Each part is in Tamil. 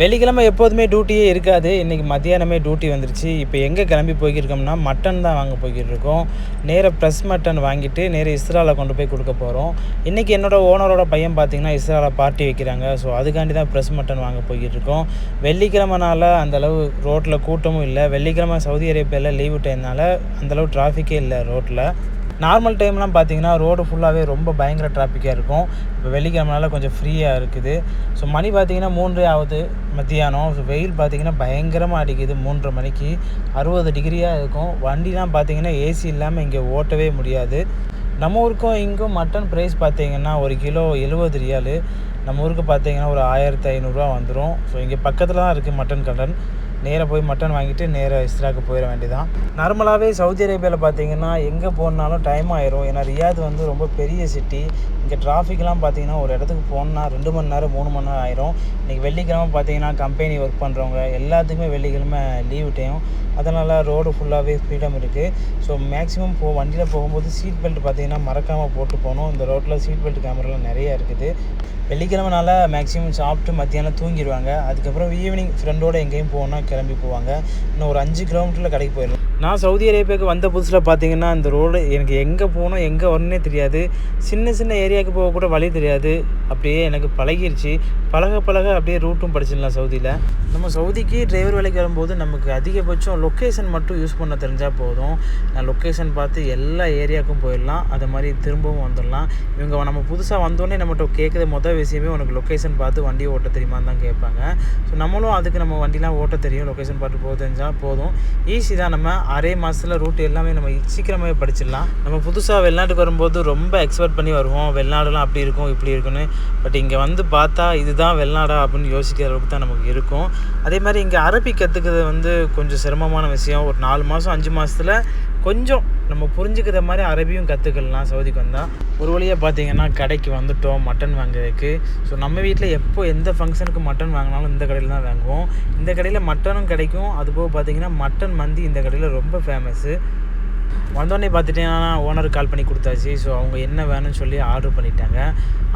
வெள்ளிக்கிழமை எப்போதுமே டியூட்டியே இருக்காது. இன்றைக்கி மத்தியானமே டியூட்டி வந்துருச்சு. இப்போ எங்கே கிளம்பி போய்க்கிருக்கோம்னா மட்டன் தான் வாங்க போய்கிட்டு இருக்கோம் நேராக ப்ரெஸ் மட்டன் வாங்கிட்டு நேராக இஸ்ராவில் கொண்டு போய் கொடுக்க போகிறோம் இன்றைக்கி என்னோடய ஓனரோட பையன் பார்த்திங்கன்னா இஸ்ராவில் பார்ட்டி வைக்கிறாங்க. ஸோ அதுக்காண்டி தான் ப்ரெஸ் மட்டன் வாங்க போய்கிட்டு இருக்கோம் வெள்ளிக்கிழமைனால அந்தளவு ரோட்டில் கூட்டமும் இல்லை. வெள்ளிக்கிழமை சவுதி அரேபியாவில் லீவு டைம்னால அந்தளவு டிராஃபிக்கே இல்லை ரோட்டில் நார்மல் டைம்லாம் பார்த்தீங்கன்னா ரோடு ஃபுல்லாகவே ரொம்ப பயங்கர டிராஃபிக்காக இருக்கும். இப்போ வெள்ளிக்கிழமனால கொஞ்சம் ஃப்ரீயாக இருக்குது. ஸோ மணி பார்த்தீங்கன்னா மூன்றே ஆகுது மத்தியானம். ஸோ வெயில் பார்த்தீங்கன்னா பயங்கரமாக அடிக்குது மூன்றரை மணிக்கு. அறுபது டிகிரியாக இருக்கும். வண்டிலாம் பார்த்தீங்கன்னா ஏசி இல்லாமல் இங்கே ஓட்டவே முடியாது. நம்ம ஊருக்கும் இங்கும் மட்டன் ப்ரைஸ் பார்த்தீங்கன்னா ஒரு கிலோ எழுபது ரியாலு. நம்ம ஊருக்கு பார்த்தீங்கன்னா ஒரு ஆயிரத்தி ஐநூறுரூவா வந்துடும் ஸோ இங்கே பக்கத்தில் தான் இருக்குது மட்டன் கடன். நேராக போய் மட்டன் வாங்கிட்டு நேராக இஸ்ராக்கு போயிட வேண்டியதான் நார்மலாகவே சவுதி அரேபியாவில் பார்த்தீங்கன்னா எங்கே போனாலும் டைம் ஆயிரும். ஏன்னா ரியாத் வந்து ரொம்ப பெரிய சிட்டி இங்கே டிராஃபிக்லாம் பார்த்தீங்கன்னா ஒரு இடத்துக்கு போகணுன்னா ரெண்டு மணி நேரம் மூணு மணி நேரம் ஆயிரும். இன்றைக்கி வெள்ளிக்கிழமை பார்த்தீங்கன்னா கம்பெனி ஒர்க் பண்ணுறவங்க எல்லாத்துக்குமே வெள்ளிக்கிழமை லீவ் டைம் அதனால் ரோடு ஃபுல்லாகவே ஃப்ரீடம் இருக்குது ஸோ மேக்ஸிமம் போ வண்டியில் போகும்போது சீட் பெல்ட் பார்த்தீங்கன்னா மறக்காமல் போட்டு போகணும். இந்த ரோட்டில் சீட் பெல்ட் கேமராலாம் நிறையா இருக்குது. வெள்ளிக்கிழமைனால மேக்ஸிமம் சாப்பிட்டு மத்தியானம் தூங்கிடுவாங்க. அதுக்கப்புறம் ஈவினிங் ஃப்ரெண்டோடு எங்கேயும் போகணுன்னா கிளம்பி போவாங்க. இன்னும் ஒரு அஞ்சு கிலோமீட்டரில் கடைக்கு போயிடலாம். நான் சவுதி அரேபியாவுக்கு வந்த புதுசில் பார்த்தீங்கன்னா இந்த ரோடு எனக்கு எங்கே போகணும் எங்கே வரணுன்னே தெரியாது. சின்ன சின்ன ஏரியாவுக்கு போக கூட வழி தெரியாது. அப்படியே எனக்கு பழகிருச்சு. பழக பழக அப்படியே ரூட்டும் படிச்சிடலாம் சவுதியில். நம்ம சவுதிக்கு டிரைவர் வேலைக்கு வரும்போது நமக்கு அதிகபட்சம் லொக்கேஷன் மட்டும் யூஸ் பண்ண தெரிஞ்சால் போதும். நான் லொக்கேஷன் பார்த்து எல்லா ஏரியாவுக்கும் போயிடலாம். அது மாதிரி திரும்பவும் வந்துடலாம். இவங்க நம்ம புதுசாக வந்தோடனே நம்மகிட்ட கேட்குற மொதல் விஷயமே உனக்கு லொக்கேஷன் பார்த்து வண்டி ஓட்ட தெரியுமான்னு தான் கேட்பாங்க. ஸோ நம்மளும் அதுக்கு நம்ம வண்டிலாம் ஓட்ட தெரியும். லொக்கேஷன் பார்த்து போக தெரிஞ்சால் போதும். ஈஸி தான். நம்ம அரை மாதத்தில் ரூட் எல்லாமே நம்ம சீக்கிரமாகவே படிச்சிடலாம். நம்ம புதுசாக வெளிநாட்டுக்கு வரும்போது ரொம்ப எக்ஸ்பெக்ட் பண்ணி வருவோம். வெளிநாடுலாம் அப்படி இருக்கும் இப்படி இருக்குன்னு பட் இங்கே வந்து பார்த்தா இதுதான் வெளிநாடா அப்படின்னு யோசிக்கிற அளவுக்கு தான் நமக்கு இருக்கும். அதே மாதிரி இங்கே அரபி கற்றுக்கிறது வந்து கொஞ்சம் சிரமமான விஷயம். ஒரு நாலு மாதம் அஞ்சு மாதத்தில் கொஞ்சம் நம்ம புரிஞ்சுக்கிற மாதிரி அரபியும் கற்றுக்கலாம் சவுதிக்கு வந்தால் ஒரு வழியாக பார்த்தீங்கன்னா கடைக்கு வந்துட்டோம் மட்டன் வாங்குறதுக்கு. ஸோ நம்ம வீட்டில் எப்போ எந்த ஃபங்க்ஷனுக்கு மட்டன் வாங்கினாலும் இந்த கடையில் தான் வாங்குவோம். இந்த கடையில் மட்டனும் கிடைக்கும். அதுபோக பார்த்தீங்கன்னா மட்டன் மந்தி இந்த கடையில் ரொம்ப ஃபேமஸ்ஸு வந்தோடனே பார்த்துட்டீங்கன்னா ஓனருக்கு கால் பண்ணி கொடுத்தாச்சு. ஸோ அவங்க என்ன வேணும்னு சொல்லி ஆர்டர் பண்ணிட்டாங்க.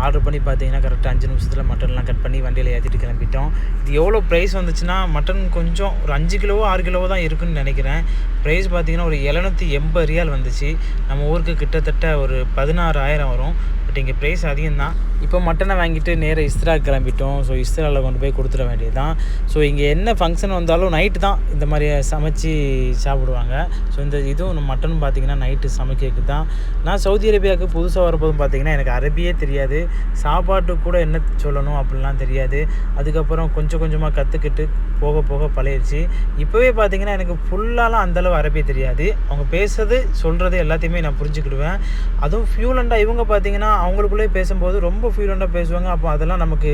ஆர்டர் பண்ணி பார்த்தீங்கன்னா கரெக்டாக அஞ்சு நிமிஷத்தில் மட்டன்லாம் கட் பண்ணி வண்டியில் ஏற்றிட்டு கிளம்பிட்டோம். இது எவ்வளோ ப்ரைஸ் வந்துச்சுன்னா மட்டன் கொஞ்சம் ஒரு அஞ்சு கிலோவோ ஆறு கிலோவோ தான் இருக்குன்னு நினைக்கிறேன். ப்ரைஸ் பார்த்தீங்கன்னா ஒரு எழுநூற்றி எண்பது ரியால் வந்துச்சு. நம்ம ஊருக்கு கிட்டத்தட்ட ஒரு பதினாறாயிரம் வரும். பட் இங்கே ப்ரைஸ் அதிகம் தான் இப்போ மட்டனை வாங்கிட்டு நேராக இஸ்ரா கிளம்பிட்டோம். ஸோ இஸ்ராவில் கொண்டு போய் கொடுத்துட வேண்டியது தான் ஸோ இங்கே என்ன ஃபங்க்ஷன் வந்தாலும் நைட்டு தான் இந்த மாதிரி சமைச்சு சாப்பிடுவாங்க. ஸோ இந்த இதுவும் மட்டன் பார்த்திங்கன்னா நைட்டு சமைக்கிறதுக்கு தான் நான் சவுதி அரேபியாவுக்கு புதுசாக வரப்போதும் பார்த்திங்கன்னா எனக்கு அரபியே தெரியாது. சாப்பாட்டு கூட என்ன சொல்லணும் அப்படிலாம் தெரியாது. அதுக்கப்புறம் கொஞ்சம் கொஞ்சமாக கற்றுக்கிட்டு போக போக பழகிடுச்சு. இப்போவே பார்த்திங்கன்னா எனக்கு ஃபுல்லாலாம் அந்தளவு அரபி தெரியாது. அவங்க பேசுறது சொல்கிறது எல்லாத்தையுமே நான் புரிஞ்சுக்கிடுவேன். அதுவும் ஃபியூலண்டாக இவங்க பார்த்திங்கன்னா அவங்களுக்குள்ளே பேசும்போது ரொம்ப ஃபியூலண்டாக பேசுவாங்க. அப்போ அதெல்லாம் நமக்கு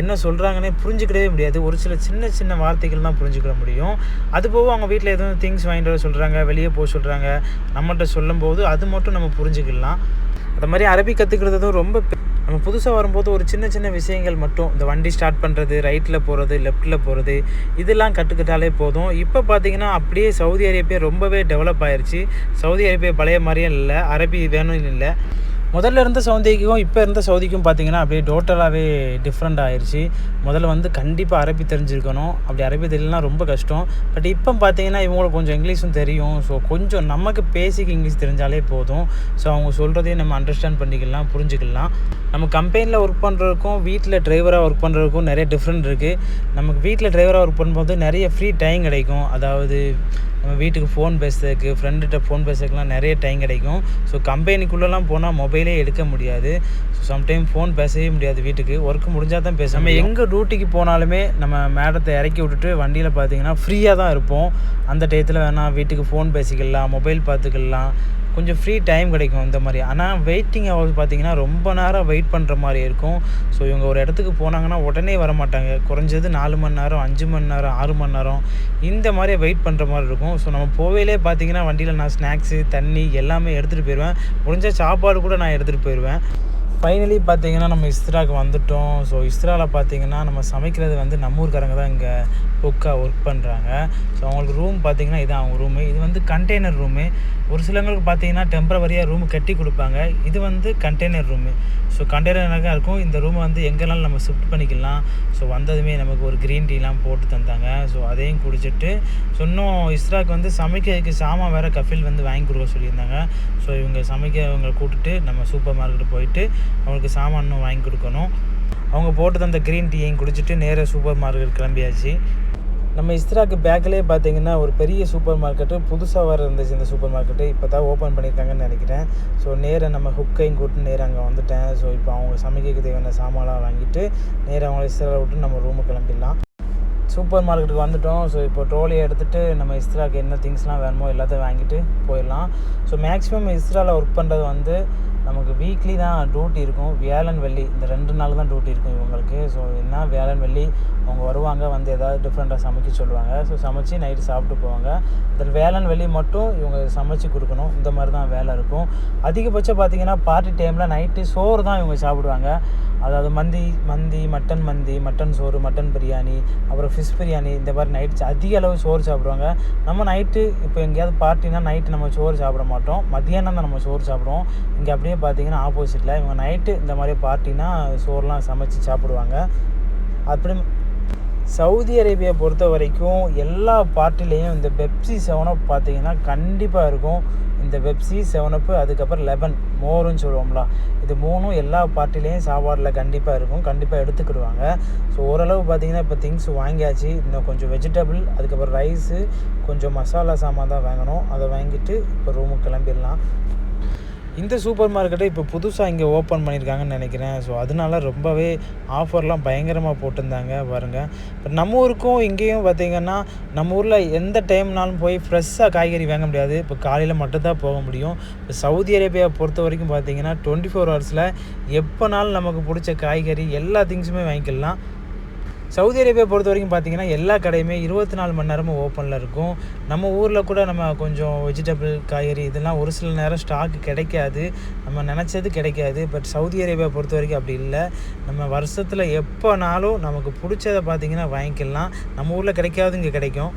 என்ன சொல்கிறாங்கன்னே புரிஞ்சுக்கிடவே முடியாது. ஒரு சில சின்ன சின்ன வார்த்தைகள் தான் புரிஞ்சுக்கிட முடியும். அது போக அவங்க வீட்டில் எதுவும் திங்ஸ் வாங்கிட்டு வர சொல்கிறாங்க வெளியே போக சொல்கிறாங்க நம்மகிட்ட சொல்லும்போது அது மட்டும் நம்ம புரிஞ்சுக்கலாம். அது மாதிரி அரபி கற்றுக்கிறதும் ரொம்ப நம்ம புதுசாக வரும்போது ஒரு சின்ன சின்ன விஷயங்கள் மட்டும் இந்த வண்டி ஸ்டார்ட் பண்ணுறது ரைட்டில் போகிறது லெஃப்ட்டில் போகிறது இதெல்லாம் கற்றுக்கிட்டாலே போதும். இப்போ பார்த்தீங்கன்னா அப்படியே சவுதி அரேபியா ரொம்பவே டெவலப் ஆயிடுச்சு சவுதி அரேபியா பழைய மாதிரியும் இல்லை அரபி வேணும்னு இல்லை. முதல்ல இருந்த சவுதிக்கும் இப்போ இருந்த சவுதிக்கும் பார்த்தீங்கன்னா அப்படியே டோட்டலாகவே டிஃப்ரெண்ட் ஆயிடுச்சு முதல்ல வந்து கண்டிப்பாக அரபி தெரிஞ்சிருக்கணும். அப்படி அரபி தெரியலனா ரொம்ப கஷ்டம். பட் இப்போ பார்த்தீங்கன்னா இவங்களுக்கு கொஞ்சம் இங்கிலீஷும் தெரியும். ஸோ கொஞ்சம் நமக்கு பேசிக் இங்கிலீஷ் தெரிஞ்சாலே போதும். ஸோ அவங்க சொல்கிறதையும் நம்ம அண்டர்ஸ்டாண்ட் பண்ணிக்கலாம் புரிஞ்சுக்கலாம். நம்ம கம்பெனியில் ஒர்க் பண்ணுறதுக்கும் வீட்டில் டிரைவராக ஒர்க் பண்ணுறதுக்கும் நிறைய டிஃப்ரெண்ட் இருக்குது நமக்கு வீட்டில் டிரைவராக ஒர்க் பண்ணும்போது நிறைய ஃப்ரீ டைம் கிடைக்கும். அதாவது நம்ம வீட்டுக்கு ஃபோன் பேசுறதுக்கு ஃப்ரெண்டுகிட்ட ஃபோன் பேசுறதுக்குலாம் நிறைய டைம் கிடைக்கும். ஸோ கம்பெனிக்குள்ளெல்லாம் போனால் மொபைலே எடுக்க முடியாது. ஸோ சம்டைம் ஃபோன் பேசவே முடியாது வீட்டுக்கு. ஒர்க் முடிஞ்சால் தான் பேச நம்ம எங்கே டியூட்டிக்கு போனாலுமே நம்ம மேடத்தை இறக்கி விட்டுட்டு வண்டியில் பார்த்தீங்கன்னா ஃப்ரீயாக தான் இருப்போம். அந்த டயத்தில் வேணால் வீட்டுக்கு ஃபோன் பேசிக்கலாம் மொபைல் பார்த்துக்கலாம். கொஞ்சம் ஃப்ரீ டைம் கிடைக்கும் இந்த மாதிரி. ஆனால் வெயிட்டிங் ஹவர்ஸ் பார்த்தீங்கன்னா ரொம்ப நேரம் வெயிட் பண்ணுற மாதிரி இருக்கும். ஸோ இவங்க ஒரு இடத்துக்கு போனாங்கன்னா உடனே வர மாட்டாங்க. குறைஞ்சது நாலு மணி நேரம் அஞ்சு மணி நேரம் ஆறு மணி நேரம் இந்த மாதிரி வெயிட் பண்ணுற மாதிரி இருக்கும். ஸோ நம்ம போவேலே பார்த்தீங்கன்னா வண்டியில் நான் ஸ்நாக்ஸு தண்ணி எல்லாமே எடுத்துகிட்டு போயிடுவேன் முடிஞ்ச சாப்பாடு கூட நான் எடுத்துகிட்டு போயிடுவேன் ஃபைனலி பார்த்தீங்கன்னா நம்ம இஸ்ராக்கு வந்துட்டோம். ஸோ இஸ்ராவில் பார்த்தீங்கன்னா நம்ம சமைக்கிறது வந்து நம்ம ஊர்க்காரங்க தான் இங்கே. குக்காக ஒர்க் பண்ணுறாங்க ஸோ அவங்களுக்கு ரூம் பார்த்தீங்கன்னா இதுதான் அவங்க ரூமு இது வந்து கண்டெய்னர் ரூமு ஒரு சிலவங்களுக்கு பார்த்தீங்கன்னா டெம்பரவரியாக ரூம் கட்டி கொடுப்பாங்க. இது வந்து கண்டெய்னர் ரூமு ஸோ கண்டெய்னராக இருக்கும். இந்த ரூமை வந்து எங்கெல்லாம் நம்ம ஷிஃப்ட் பண்ணிக்கலாம். ஸோ வந்ததுமே நமக்கு ஒரு க்ரீன் டீலாம் போட்டு தந்தாங்க. ஸோ அதையும் குடிச்சிட்டு ஸோ இன்னும் இஸ்ராக்கு வந்து சமைக்கிறதுக்கு சாமான் வேறு கஃபில் வந்து வாங்கி கொடுக்க சொல்லியிருந்தாங்க. ஸோ இவங்க சமைக்க இவங்களை கூட்டுட்டு நம்ம சூப்பர் மார்க்கெட் போயிட்டு அவங்களுக்கு சாமான் இன்னும் வாங்கி கொடுக்கணும். அவங்க போட்டு தந்த க்ரீன் டீயையும் குடிச்சிட்டு நேராக சூப்பர் மார்க்கெட் கிளம்பியாச்சு. நம்ம இஸ்ராக்கு பேக்கிலே பார்த்தீங்கன்னா ஒரு பெரிய சூப்பர் மார்க்கெட்டு புதுசாக வர இருந்துச்சு இந்த சூப்பர் மார்க்கெட்டு இப்போ தான் ஓப்பன் பண்ணியிருக்காங்கன்னு நினைக்கிறேன். ஸோ நேராக நம்ம ஹுக்கையும் கூட்டு நேராக அங்கே வந்துட்டேன். ஸோ இப்போ அவங்க சமைக்க தேவையான சாமான்லாம் வாங்கிட்டு நேராக அவங்கள இஸ்ராவில் விட்டு நம்ம ரூமுக்கு கிளம்பிடலாம். சூப்பர் மார்க்கெட்டுக்கு வந்துட்டோம். ஸோ இப்போ ட்ரோலியை எடுத்துகிட்டு நம்ம இஸ்ராக்கு என்ன திங்ஸ்லாம் வேணுமோ எல்லாத்தையும் வாங்கிட்டு போயிடலாம். ஸோ மேக்ஸிமம் இஸ்ராவில் ஒர்க் பண்ணுறது வந்து நமக்கு வீக்லி தான் டியூட்டி இருக்கும். வியாழன் வெள்ளி இந்த ரெண்டு நாள் தான் டியூட்டி இருக்கும் இவங்களுக்கு. ஸோ என்ன வியாழன் வெள்ளி அவங்க வருவாங்க வந்து ஏதாவது டிஃப்ரெண்ட்டாக சமைக்க சொல்லுவாங்க. ஸோ சமைச்சு நைட்டு சாப்பிட்டு போவாங்க. தென் வேலன் வெள்ளி மட்டும் இவங்க சமைச்சு கொடுக்கணும். இந்த மாதிரி தான் வேலை இருக்கும். அதிகபட்சம் பார்த்தீங்கன்னா பார்ட்டி டைமில் நைட்டு சோறு தான் இவங்க சாப்பிடுவாங்க. அதாவது மந்தி மந்தி மட்டன் மந்தி மட்டன் சோறு மட்டன் பிரியாணி அப்புறம் ஃபிஷ் பிரியாணி இந்த மாதிரி நைட்டு அதிக அளவு சோறு சாப்பிடுவாங்க. நம்ம நைட்டு இப்போ எங்கேயாவது பார்ட்டினா நைட்டு நம்ம சோறு சாப்பிட மாட்டோம். மத்தியானம் தான் நம்ம சோறு சாப்பிடுவோம். இங்கே அப்படியே பார்த்தீங்கன்னா ஆப்போசிட்டில் இவங்க நைட்டு இந்த மாதிரி பார்ட்டினா சோறுலாம் சமைச்சு சாப்பிடுவாங்க. அப்படி சவுதி அரேபியா பொறுத்த வரைக்கும் எல்லா பார்ட்டிலையும் இந்த பெப்சி செவனப் பார்த்தீங்கன்னா கண்டிப்பாக இருக்கும். இந்த பெப்சி செவனப்பு அதுக்கப்புறம் லெமன் மோருன்னு சொல்லுவோம்ல. இது மூணும் எல்லா பார்ட்டிலையும் சாப்பாடில் கண்டிப்பாக இருக்கும். கண்டிப்பாக எடுத்துக்கிடுவாங்க. ஸோ ஓரளவு பார்த்தீங்கன்னா இப்போ திங்ஸ் வாங்கியாச்சு. இன்னும் கொஞ்சம் வெஜிடபிள் அதுக்கப்புறம் ரைஸு கொஞ்சம் மசாலா சாமான் தான் வாங்கணும். அதை வாங்கிட்டு இப்போ ரூமுக்கு கிளம்பிடலாம். இந்த சூப்பர் மார்க்கெட்டை இப்போ புதுசாக இங்கே ஓப்பன் பண்ணியிருக்காங்கன்னு நினைக்கிறேன். ஸோ அதனால ரொம்பவே ஆஃபர்லாம் பயங்கரமாக போட்டிருந்தாங்க பாருங்கள் இப்போ நம்ம ஊருக்கும் இங்கேயும் பார்த்திங்கன்னா நம்ம ஊரில் எந்த டைம்னாலும் போய் ஃப்ரெஷ்ஷாக காய்கறி வாங்க முடியாது. இப்போ காலையில் மட்டும்தான் போக முடியும். இப்போ சவுதி அரேபியா பொறுத்த வரைக்கும் பார்த்திங்கன்னா டுவெண்ட்டி ஃபோர் ஹவர்ஸில் எப்போனாலும் நமக்கு பிடிச்ச காய்கறி எல்லா திங்ஸுமே வாங்கிக்கலாம். சவுதி அரேபியா பொறுத்த வரைக்கும் பார்த்தீங்கன்னா எல்லா கடையுமே இருபத்தி நாலு மணி நேரமும் ஓப்பனில் இருக்கும். நம்ம ஊரில் கூட நம்ம கொஞ்சம் வெஜிடபிள் காய்கறி இதெல்லாம் ஒரு சில நேரம் ஸ்டாக் கிடைக்காது. நம்ம நினச்சது கிடைக்காது. பட் சவுதி அரேபியா பொறுத்த வரைக்கும் அப்படி இல்லை. நம்ம வருஷத்தில் எப்போனாலும் நமக்கு பிடிச்சதை பார்த்தீங்கன்னா வாங்கிக்கலாம். நம்ம ஊரில் கிடைக்காது இங்கே கிடைக்கும்.